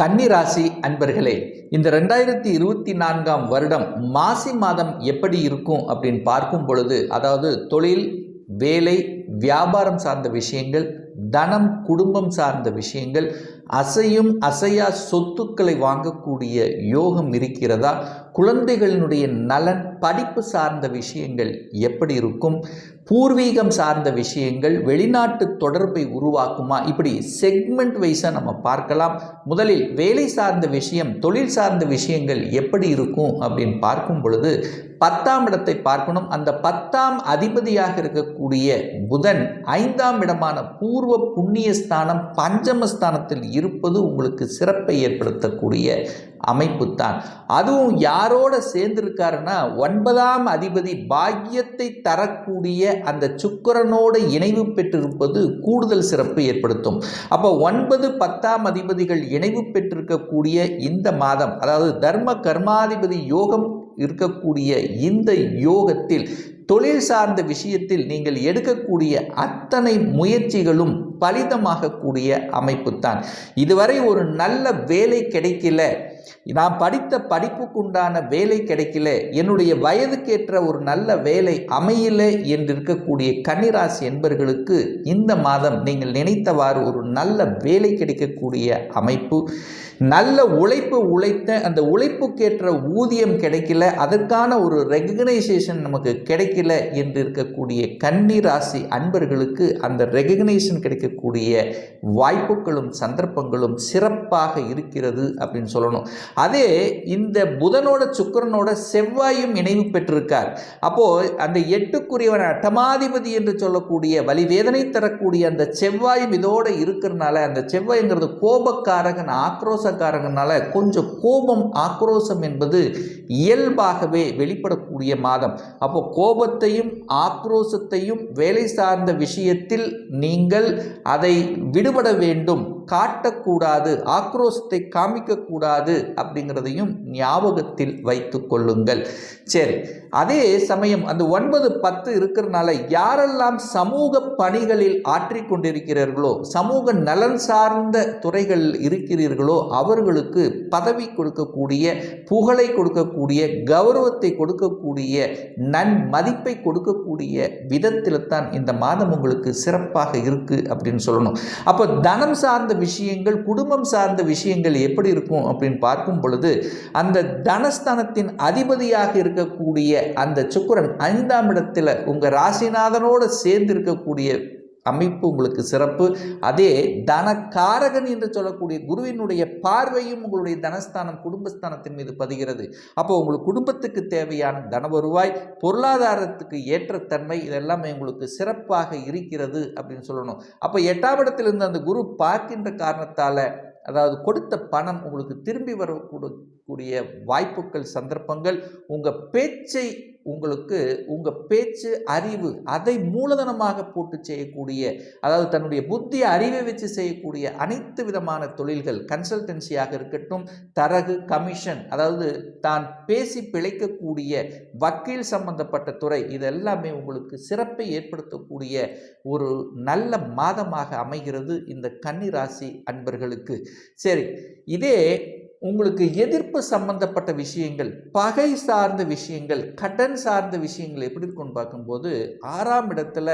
கன்னிராசி அன்பர்களே இந்த ரெண்டாயிரத்தி இருபத்தி நான்காம் வருடம் மாசி மாதம் எப்படி இருக்கும் அப்படின்னு பார்க்கும் பொழுது அதாவது தொழில் வேலை வியாபாரம் சார்ந்த விஷயங்கள் தனம் குடும்பம் சார்ந்த விஷயங்கள் அசையும் அசையா சொத்துக்களை வாங்கக்கூடிய யோகம் இருக்கிறதா? குழந்தைகளினுடைய நலன் படிப்பு சார்ந்த விஷயங்கள் எப்படி இருக்கும்? பூர்வீகம் சார்ந்த விஷயங்கள் வெளிநாட்டு தொடர்பை உருவாக்குமா? இப்படி செக்மெண்ட் வைஸாக நம்ம பார்க்கலாம். முதலில் வேலை சார்ந்த விஷயம் தொழில் சார்ந்த விஷயங்கள் எப்படி இருக்கும் அப்படின்னு பார்க்கும் பொழுது பத்தாம் இடத்தை பார்க்கணும். அந்த பத்தாம் அதிபதியாக இருக்கக்கூடிய புதன் ஐந்தாம் இடமான பூர்வ புண்ணிய ஸ்தானம் பஞ்சமஸ்தானத்தில் இருப்பது உங்களுக்கு சிறப்பை ஏற்படுத்தக்கூடிய அமைப்பு தான் அதுவும் யாரோட சேர்ந்திருக்காருன்னா ஒன்பதாம் அதிபதி பாக்கியத்தை தரக்கூடிய அந்த சுக்கிரனோட இணைவு பெற்றிருப்பது கூடுதல் சிறப்பு ஏற்படுத்தும். அப்போ ஒன்பது பத்தாம் அதிபதிகள் இணைவு பெற்றிருக்கக்கூடிய இந்த மாதம் அதாவது தர்ம கர்மாதிபதி யோகம் இருக்கக்கூடிய இந்த யோகத்தில் தொழில் சார்ந்த விஷயத்தில் நீங்கள் எடுக்கக்கூடிய அத்தனை முயற்சிகளும் பலிதமாகக்கூடிய அமைப்பு தான் இதுவரை ஒரு நல்ல வேலை கிடைக்கல. நான் படித்த படிப்புக்குண்டான வேலை கிடைக்கல. என்னுடைய வயதுக்கேற்ற ஒரு நல்ல வேலை அமையல என்று இருக்கக்கூடிய கன்னிராசி என்பர்களுக்கு இந்த மாதம் நீங்கள் நினைத்தவாறு ஒரு நல்ல வேலை கிடைக்கக்கூடிய அமைப்பு. நல்ல உழைப்பு உழைத்த அந்த உழைப்புக்கேற்ற ஊதியம் கிடைக்கல. அதற்கான ஒரு ரெகக்னைசேஷன் நமக்கு கிடைக்கல என்று இருக்கக்கூடிய கன்னி ராசி அன்பர்களுக்கு அந்த ரெகக்னைசேஷன் கிடைக்கக்கூடிய வாய்ப்புகளும் சந்தர்ப்பங்களும் சிறப்பாக இருக்கிறது அப்படின்னு சொல்லணும். அதே இந்த புதனோட சுக்கரனோட செவ்வாயும் இணைவு பெற்றிருக்கார். அப்போது அந்த எட்டுக்குரியவன் அட்டமாதிபதி என்று சொல்லக்கூடிய வலிவேதனை தரக்கூடிய அந்த செவ்வாயும் இதோடு இருக்கிறனால அந்த செவ்வாய்ங்கிறது கோபக்காரகன் ஆக்ரோசக்காரகனால கொஞ்சம் கோபம் ஆக்ரோசம் என்பது இயல்பாகவே வெளிப்படக்கூடிய மாதம். அப்போ கோபத்தையும் ஆக்ரோசத்தையும் வேலை சார்ந்த விஷயத்தில் நீங்கள் அதை விடுபட வேண்டும். காட்டக்கூடாது ஆக்ரோஷத்தை காமிக்கக்கூடாது அப்படிங்கிறதையும் ஞாபகத்தில் வைத்து கொள்ளுங்கள். சரி அதே சமயம் அந்த ஒன்பது பத்து இருக்கிறனால யாரெல்லாம் சமூக பணிகளில் ஆற்றி கொண்டிருக்கிறீர்களோ சமூக நலன் சார்ந்த துறைகள் இருக்கிறீர்களோ அவர்களுக்கு பதவி கொடுக்கக்கூடிய புகழை கொடுக்கக்கூடிய கௌரவத்தை கொடுக்கக்கூடிய நன் மதிப்பை கொடுக்கக்கூடிய விதத்தில் தான் இந்த மாதம் உங்களுக்கு சிறப்பாக இருக்குது அப்படின்னு சொல்லணும். அப்போ தனம் சார்ந்த விஷயங்கள் குடும்பம் சார்ந்த விஷயங்கள் எப்படி இருக்கும் அப்படின்னு பார்க்கும் பொழுது அந்த தனஸ்தானத்தின் அதிபதியாக இருக்கக்கூடிய அந்த சுக்கிரன் ஐந்தாம் இடத்தில் உங்கள் ராசிநாதனோடு சேர்ந்து இருக்கக்கூடிய அமைப்பு உங்களுக்கு சிறப்பு. அதே தனக்காரகன் என்று சொல்லக்கூடிய குருவினுடைய பார்வையும் உங்களுடைய தனஸ்தானம் குடும்பஸ்தானத்தின் மீது பதிகிறது. அப்போ உங்களுக்கு குடும்பத்துக்கு தேவையான தன வருவாய் பொருளாதாரத்துக்கு ஏற்ற தன்மை இதெல்லாமே உங்களுக்கு சிறப்பாக இருக்கிறது அப்படின்னு சொல்லணும். அப்போ எட்டாம் இடத்திலிருந்து அந்த குரு பார்க்கின்ற காரணத்தால் அதாவது கொடுத்த பணம் உங்களுக்கு திரும்பி வரக்கூடிய வாய்ப்புகள் சந்தர்ப்பங்கள் உங்கள் பேச்சை உங்களுக்கு உங்கள் பேச்சு அறிவு அதை மூலதனமாக போட்டு செய்யக்கூடிய அதாவது தன்னுடைய புத்தி அறிவை வச்சு செய்யக்கூடிய அனைத்து விதமான தொழில்கள் கன்சல்டன்சியாக இருக்கட்டும் தரகு கமிஷன் அதாவது தான் பேசி பிழைக்கக்கூடிய வக்கீல் சம்பந்தப்பட்ட துறை இது எல்லாமே உங்களுக்கு சிறப்பை ஏற்படுத்தக்கூடிய ஒரு நல்ல மாதமாக அமைகிறது இந்த கன்னிராசி அன்பர்களுக்கு. சரி இதே உங்களுக்கு எதிர்ப்பு சம்பந்தப்பட்ட விஷயங்கள் பகை சார்ந்த விஷயங்கள் கடன் சார்ந்த விஷயங்கள் எப்படி இருக்கும்னு பார்க்கும்போது ஆறாம் இடத்துல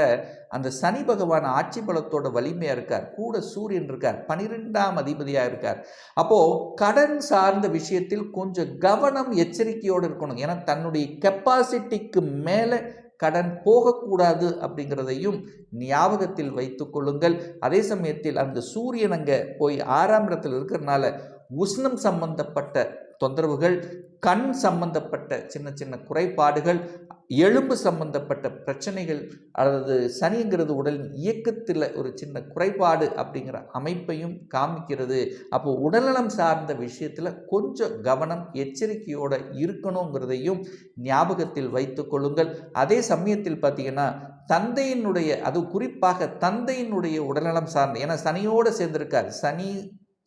அந்த சனி பகவான் ஆட்சி பலத்தோட வலிமையாக இருக்கார். கூட சூரியன் இருக்கார். பனிரெண்டாம் அதிபதியாக இருக்கார். அப்போது கடன் சார்ந்த விஷயத்தில் கொஞ்சம் கவனம் எச்சரிக்கையோடு இருக்கணும். ஏன்னா தன்னுடைய கெப்பாசிட்டிக்கு மேலே கடன் போகக்கூடாது அப்படிங்கிறதையும் ஞாபகத்தில் வைத்து கொள்ளுங்கள். அதே சமயத்தில் அந்த சூரியன் அங்கே போய் ஆறாம் இடத்தில் இருக்கிறனால உஷ்ணம் சம்பந்தப்பட்ட தொந்தரவுகள் கண் சம்பந்தப்பட்ட சின்ன சின்ன குறைபாடுகள் எலும்பு சம்பந்தப்பட்ட பிரச்சனைகள் அல்லது சனிங்கிறது உடலின் இயக்கத்தில் ஒரு சின்ன குறைபாடு அப்படிங்கிற அமைப்பையும் காமிக்கிறது. அப்போ உடல்நலம் சார்ந்த விஷயத்தில் கொஞ்சம் கவனம் எச்சரிக்கையோடு இருக்கணுங்கிறதையும் ஞாபகத்தில் வைத்து கொள்ளுங்கள். அதே சமயத்தில் பார்த்தீங்கன்னா தந்தையினுடைய அது குறிப்பாக தந்தையினுடைய உடல்நலம் சார்ந்த ஏன்னா சனியோடு சேர்ந்திருக்கார். சனி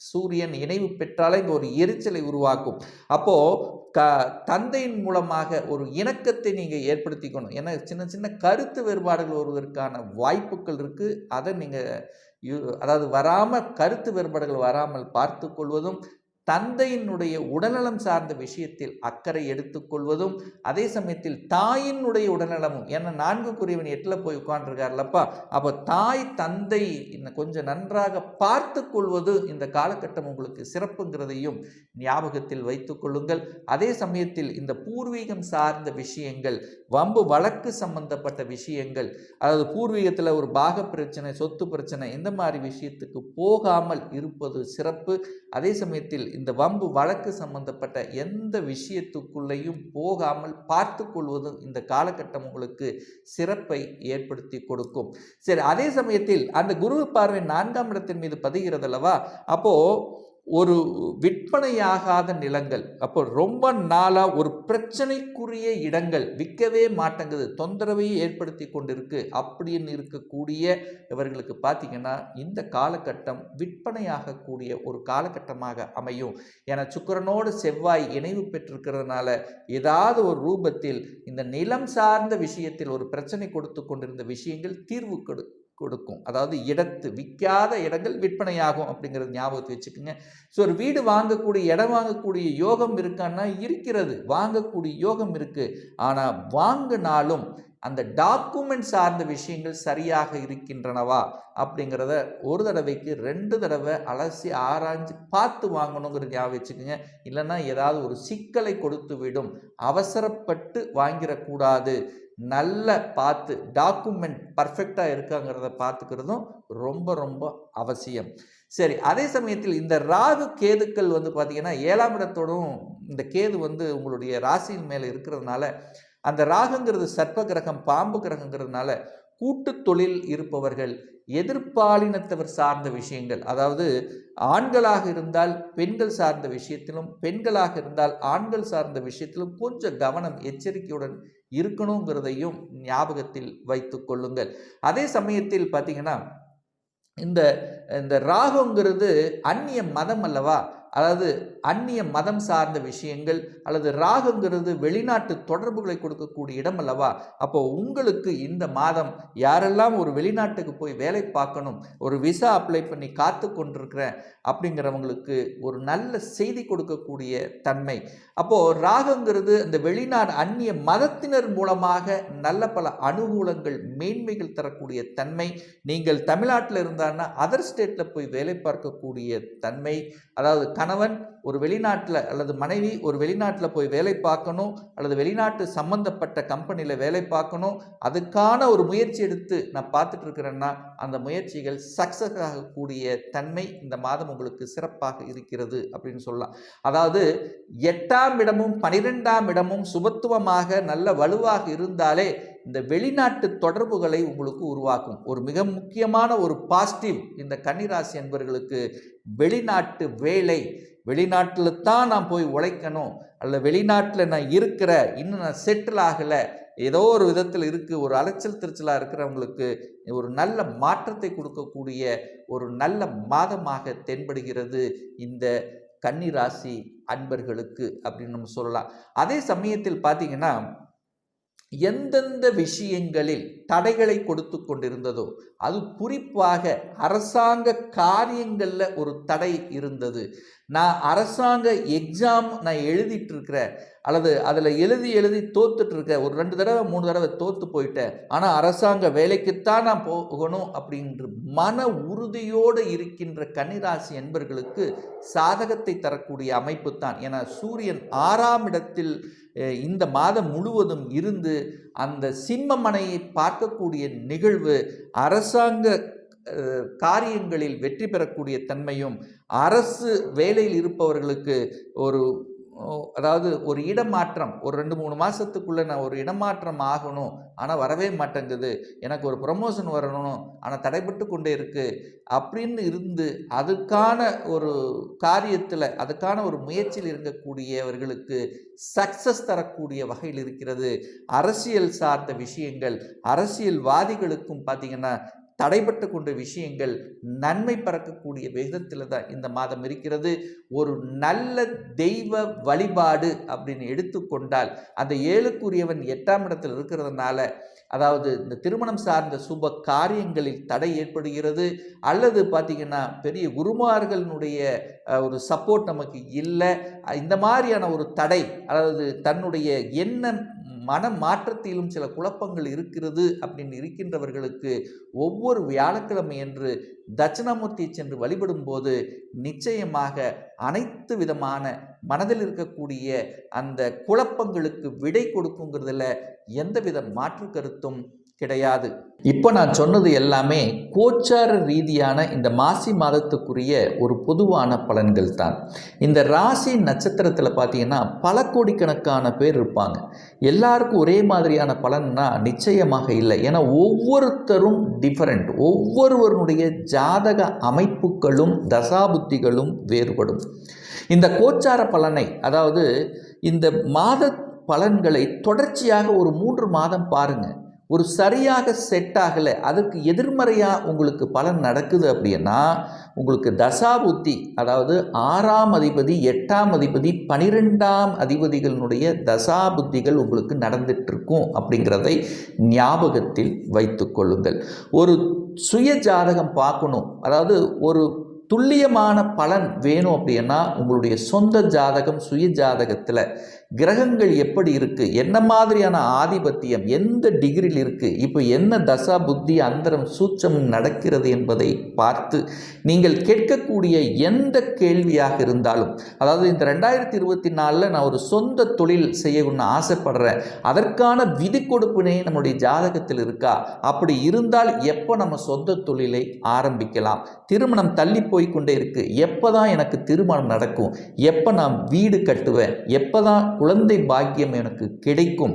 சூரியன் இணைவு பெற்றாலே இங்கே ஒரு எரிச்சலை உருவாக்கும். அப்போது க தந்தையின் மூலமாக ஒரு இணக்கத்தை நீங்கள் ஏற்படுத்திக்கணும். ஏன்னா சின்ன சின்ன கருத்து வேறுபாடுகள் வருவதற்கான வாய்ப்புகள் இருக்குது அதை நீங்கள் அதாவது வராமல் கருத்து வேறுபாடுகள் வராமல் பார்த்து கொள்வதும் தந்தையினுடைய உடல்நலம் சார்ந்த விஷயத்தில் அக்கறை எடுத்துக்கொள்வதும் அதே சமயத்தில் தாயினுடைய உடல்நலமும். ஏன்னா நான்கு குறைவன் எட்டில் போய் உட்காண்டிருக்காருலப்பா அப்போ தாய் தந்தை இன்னும் கொஞ்சம் நன்றாக பார்த்து கொள்வது இந்த காலகட்டம் உங்களுக்கு சிறப்புங்கிறதையும் ஞாபகத்தில் வைத்து கொள்ளுங்கள். அதே சமயத்தில் இந்த பூர்வீகம் சார்ந்த விஷயங்கள் வம்பு வழக்கு சம்பந்தப்பட்ட விஷயங்கள் அதாவது பூர்வீகத்தில் ஒரு பாக பிரச்சனை சொத்து பிரச்சனை இந்த மாதிரி விஷயத்துக்கு போகாமல் இருப்பது சிறப்பு. அதே சமயத்தில் இந்த வம்பு வழக்கு சம்பந்தப்பட்ட எந்த விஷயத்துக்குள்ளேயும் போகாமல் பார்த்து கொள்வதும் இந்த காலகட்டம் உங்களுக்கு சிறப்பை ஏற்படுத்தி கொடுக்கும். சரி அதே சமயத்தில் அந்த குரு பார்வை நான்காம் இடத்தின் மீது பதிகிறது அல்லவா அப்போது ஒரு விற்பனையாகாத நிலங்கள் அப்போ ரொம்ப நாளாக ஒரு பிரச்சனைக்குரிய இடங்கள் விற்கவே மாட்டேங்குது தொந்தரவையும் ஏற்படுத்தி கொண்டிருக்கு அப்படின்னு இருக்கக்கூடிய இவர்களுக்கு பார்த்தீங்கன்னா இந்த காலகட்டம் விற்பனையாகக்கூடிய ஒரு காலகட்டமாக அமையும். என சுக்கரனோடு செவ்வாய் இணைவு பெற்றிருக்கிறதுனால ஏதாவது ஒரு ரூபத்தில் இந்த நிலம் சார்ந்த விஷயத்தில் ஒரு பிரச்சனை கொடுத்து கொண்டிருந்த விஷயங்கள் தீர்வு கொடு கொடுக்கும். அதாவது இடத்து விற்காத இடங்கள் விற்பனையாகும் அப்படிங்கிறது ஞாபகத்தை வச்சுக்கோங்க. ஸோ ஒரு வீடு வாங்கக்கூடிய இடம் வாங்கக்கூடிய யோகம் இருக்கான்னா இருக்கிறது. வாங்கக்கூடிய யோகம் இருக்குது ஆனால் வாங்கினாலும் அந்த டாக்குமெண்ட் சார்ந்த விஷயங்கள் சரியாக இருக்கின்றனவா அப்படிங்கிறத ஒரு தடவைக்கு ரெண்டு தடவை அலசி ஆராய்ஞ்சு பார்த்து வாங்கணுங்கிற ஞாபகம் வச்சுக்கோங்க. இல்லைன்னா ஏதாவது ஒரு சிக்கலை கொடுத்து விடும் அவசரப்பட்டு வாங்கிடக்கூடாது. நல்ல பார்த்து டாக்குமெண்ட் பர்ஃபெக்டாக இருக்காங்கிறத பார்த்துக்கிறதும் ரொம்ப ரொம்ப அவசியம். சரி அதே சமயத்தில் இந்த ராகு கேதுக்கள் வந்து பார்த்திங்கன்னா ஏழாம் இடத்தோடும் இந்த கேது வந்து உங்களுடைய ராசியின் மேலே இருக்கிறதுனால அந்த ராகுங்கிறது சர்ப்ப கிரகம் பாம்பு கிரகங்கிறதுனால கூட்டு தொழில் இருப்பவர்கள் எதிர்பாலினத்தவர் சார்ந்த விஷயங்கள் அதாவது ஆண்களாக இருந்தால் பெண்கள் சார்ந்த விஷயத்திலும் பெண்களாக இருந்தால் ஆண்கள் சார்ந்த விஷயத்திலும் கொஞ்சம் கவனம் எச்சரிக்கையுடன் இருக்கணுங்கிறதையும் ஞாபகத்தில் வைத்து கொள்ளுங்கள். அதே சமயத்தில் பார்த்தீங்கன்னா இந்த இந்த ராகுங்கிறது அந்நிய மதம் அல்லவா? அதாவது அந்நிய மதம் சார்ந்த விஷயங்கள் அல்லது ராகுங்கிறது வெளிநாட்டு தொடர்புகளை கொடுக்கக்கூடிய இடம் அல்லவா? அப்போ உங்களுக்கு இந்த மாதம் யாரெல்லாம் ஒரு வெளிநாட்டுக்கு போய் வேலை பார்க்கணும் ஒரு விசா அப்ளை பண்ணி காத்து கொண்டிருக்கிறேன் அப்படிங்கிறவங்களுக்கு ஒரு நல்ல செய்தி கொடுக்கக்கூடிய தன்மை. அப்போது ராகங்கிறது இந்த வெளிநாடு அந்நிய மதத்தினர் மூலமாக நல்ல பல அனுகூலங்கள் மேன்மைகள் தரக்கூடிய தன்மை. நீங்கள் தமிழ்நாட்டில் இருந்தான்னா அதர் ஸ்டேட்டில் போய் வேலை பார்க்கக்கூடிய தன்மை. அதாவது கணவன் ஒரு வெளிநாட்டில் அல்லது மனைவி ஒரு வெளிநாட்டில் போய் வேலை பார்க்கணும் அல்லது வெளிநாட்டு சம்பந்தப்பட்ட கம்பெனியில் வேலை பார்க்கணும் அதுக்கான ஒரு முயற்சி எடுத்து நான் பார்த்துட்டு இருக்கிறேன்னா அந்த முயற்சிகள் சக்ஸஸ் ஆகக்கூடிய தன்மை இந்த மாதம் உங்களுக்கு சிறப்பாக இருக்கிறது அப்படின்னு சொல்லலாம். அதாவது எட்டாம் இடமும் பனிரெண்டாம் இடமும் சுபத்துவமாக நல்ல வலுவாக இருந்தாலே இந்த வெளிநாட்டு தொடர்புகளை உங்களுக்கு உருவாக்கும். ஒரு மிக முக்கியமான ஒரு பாசிட்டிவ் இந்த கன்னிராசி என்பவர்களுக்கு வெளிநாட்டு வேலை வெளிநாட்டில் தான் நான் போய் உழைக்கணும் அல்ல வெளிநாட்டில் நான் இருக்கிற இன்னும் நான் செட்டில் ஆகலை ஏதோ ஒரு விதத்தில் இருக்குது ஒரு அலைச்சல் திருச்சலாக இருக்கிறவங்களுக்கு ஒரு நல்ல மாற்றத்தை கொடுக்கக்கூடிய ஒரு நல்ல மாதமாக தென்படுகிறது இந்த கன்னிராசி அன்பர்களுக்கு அப்படின்னு நம்ம சொல்லலாம். அதே சமயத்தில் பார்த்தீங்கன்னா எந்தெந்த விஷயங்களில் தடைகளை கொடுத்து கொண்டிருந்ததோ அது குறிப்பாக அரசாங்க காரியங்களில் ஒரு தடை இருந்தது. நான் அரசாங்க எக்ஸாம் நான் எழுதிட்டு இருக்கிறேன் அல்லது அதில் எழுதி எழுதி தோத்துட்ருக்க ஒரு ரெண்டு தடவை மூணு தடவை தோற்று போயிட்டேன் ஆனால் அரசாங்க வேலைக்குத்தான் நான் போகணும் அப்படின்ற மன உறுதியோடு இருக்கின்ற கன்னிராசி என்பர்களுக்கு சாதகத்தை தரக்கூடிய அமைப்பு தான். ஏன்னா சூரியன் ஆறாம் இடத்தில் இந்த மாதம் முழுவதும் இருந்து அந்த சிம்மமனையை பார்க்கக்கூடிய நிகழ்வு அரசாங்க காரியங்களில் வெற்றி பெறக்கூடிய தன்மையும் அரசு வேலையில் இருப்பவர்களுக்கு ஒரு அதாவது ஒரு இடமாற்றம் ஒரு ரெண்டு மூணு மாதத்துக்குள்ளே நான் ஒரு இடமாற்றம் ஆகணும். ஆனால் வரவே மாட்டேங்குது. எனக்கு ஒரு ப்ரமோஷன் வரணும். ஆனால் தடைப்பட்டு கொண்டே இருக்குது அப்படின்னு இருந்து அதுக்கான ஒரு காரியத்தில் அதுக்கான ஒரு முயற்சியில் இருக்கக்கூடியவர்களுக்கு சக்சஸ் தரக்கூடிய வகையில் இருக்கிறது. அரசியல் சார்ந்த விஷயங்கள் அரசியல்வாதிகளுக்கும் பார்த்திங்கன்னா தடைபட்டு கொண்ட விஷயங்கள் நன்மை பறக்கக்கூடிய விதத்தில் தான் இந்த மாதம் இருக்கிறது. ஒரு நல்ல தெய்வ வழிபாடு அப்படின்னு எடுத்துக்கொண்டால் அந்த ஏழுக்குரியவன் எட்டாம் இடத்தில் இருக்கிறதுனால அதாவது இந்த திருமணம் சார்ந்த சுப காரியங்களில் தடை ஏற்படுகிறது. அல்லது பார்த்திங்கன்னா பெரிய குருமார்களினுடைய ஒரு சப்போர்ட் நமக்கு இல்லை. இந்த மாதிரியான ஒரு தடை அதாவது தன்னுடைய எண்ணம் மன மாற்றத்திலும் சில குழப்பங்கள் இருக்கிறது அப்படின்னு இருக்கின்றவர்களுக்கு ஒவ்வொரு வியாழக்கிழமை என்று தட்சிணாமூர்த்தி சென்று வழிபடும் போது நிச்சயமாக அனைத்து விதமான மனதில் இருக்கக்கூடிய அந்த குழப்பங்களுக்கு விடை கொடுக்குங்கிறதுல எந்தவித மாற்று கருத்தும் கிடையாது. இப்போ நான் சொன்னது எல்லாமே கோச்சார ரீதியான இந்த மாசி மாதத்துக்குரிய ஒரு பொதுவான பலன்கள் தான் இந்த ராசி நட்சத்திரத்தில் பார்த்தீங்கன்னா பல கோடிக்கணக்கான பேர் இருப்பாங்க. எல்லாருக்கும் ஒரே மாதிரியான பலன்னா நிச்சயமாக இல்லை. ஏன்னா ஒவ்வொருத்தரும் டிஃபரெண்ட் ஒவ்வொருவருடைய ஜாதக அமைப்புகளும் தசாபுத்திகளும் வேறுபடும். இந்த கோச்சார பலனை அதாவது இந்த மாத பலன்களை தொடர்ச்சியாக ஒரு மூன்று மாதம் பாருங்கள் ஒரு சரியாக செட் ஆகலை அதுக்கு எதிர்மறையாக உங்களுக்கு பலன் நடக்குது அப்படின்னா உங்களுக்கு தசாபுத்தி அதாவது ஆறாம் அதிபதி எட்டாம் அதிபதி பனிரெண்டாம் அதிபதிகளினுடைய தசாபுத்திகள் உங்களுக்கு நடந்துட்டுருக்கும் அப்படிங்கிறதை ஞாபகத்தில் வைத்து கொள்ளுங்கள். ஒரு சுய ஜாதகம் பார்க்கணும் அதாவது ஒரு துல்லியமான பலன் வேணும் அப்படின்னா உங்களுடைய சொந்த ஜாதகம் சுய ஜாதகத்தில் கிரகங்கள் எப்படி இருக்குது என்ன மாதிரியான ஆதிபத்தியம்? எந்த டிகிரியில் இருக்குது இப்போ என்ன தசா புத்தி அந்தரம் சூட்சம் நடக்கிறது என்பதை பார்த்து நீங்கள் கேட்கக்கூடிய எந்த கேள்வியாக இருந்தாலும் அதாவது இந்த ரெண்டாயிரத்தி இருபத்தி நாலில் நான் ஒரு சொந்த தொழில் செய்யணும்னு ஆசைப்படுறேன். அதற்கான விதி கொடுப்பினே நம்முடைய ஜாதகத்தில் இருக்கா? அப்படி இருந்தால் எப்போ நம்ம சொந்த தொழிலை ஆரம்பிக்கலாம்? திருமணம் தள்ளி போய் கொண்டே இருக்கு. எப்போ தான் எனக்கு திருமணம் நடக்கும்? எப்போ நான் வீடு கட்டுவேன்? எப்போ தான் குழந்தை பாக்கியம் எனக்கு கிடைக்கும்.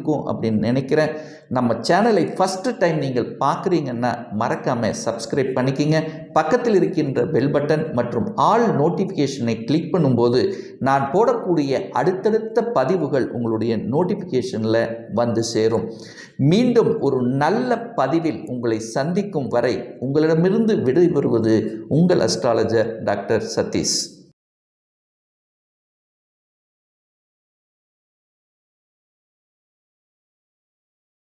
இருக்கும் அப்படின்னு நினைக்கிறேன். நம்ம சேனலை ஃபஸ்ட்டு டைம் நீங்கள் பார்க்குறீங்கன்னா மறக்காமல் சப்ஸ்கிரைப் பண்ணிக்கிங்க. பக்கத்தில் இருக்கின்ற பெல் பட்டன் மற்றும் ஆல் நோட்டிஃபிகேஷனை கிளிக் பண்ணும்போது நான் போடக்கூடிய அடுத்தடுத்த பதிவுகள் உங்களுடைய நோட்டிஃபிகேஷனில் வந்து சேரும். மீண்டும் ஒரு நல்ல பதிவில் உங்களை சந்திக்கும் வரை உங்களிடமிருந்து விடைபெறுவது உங்கள் அஸ்ட்ராலஜர் டாக்டர் சதீஷ்.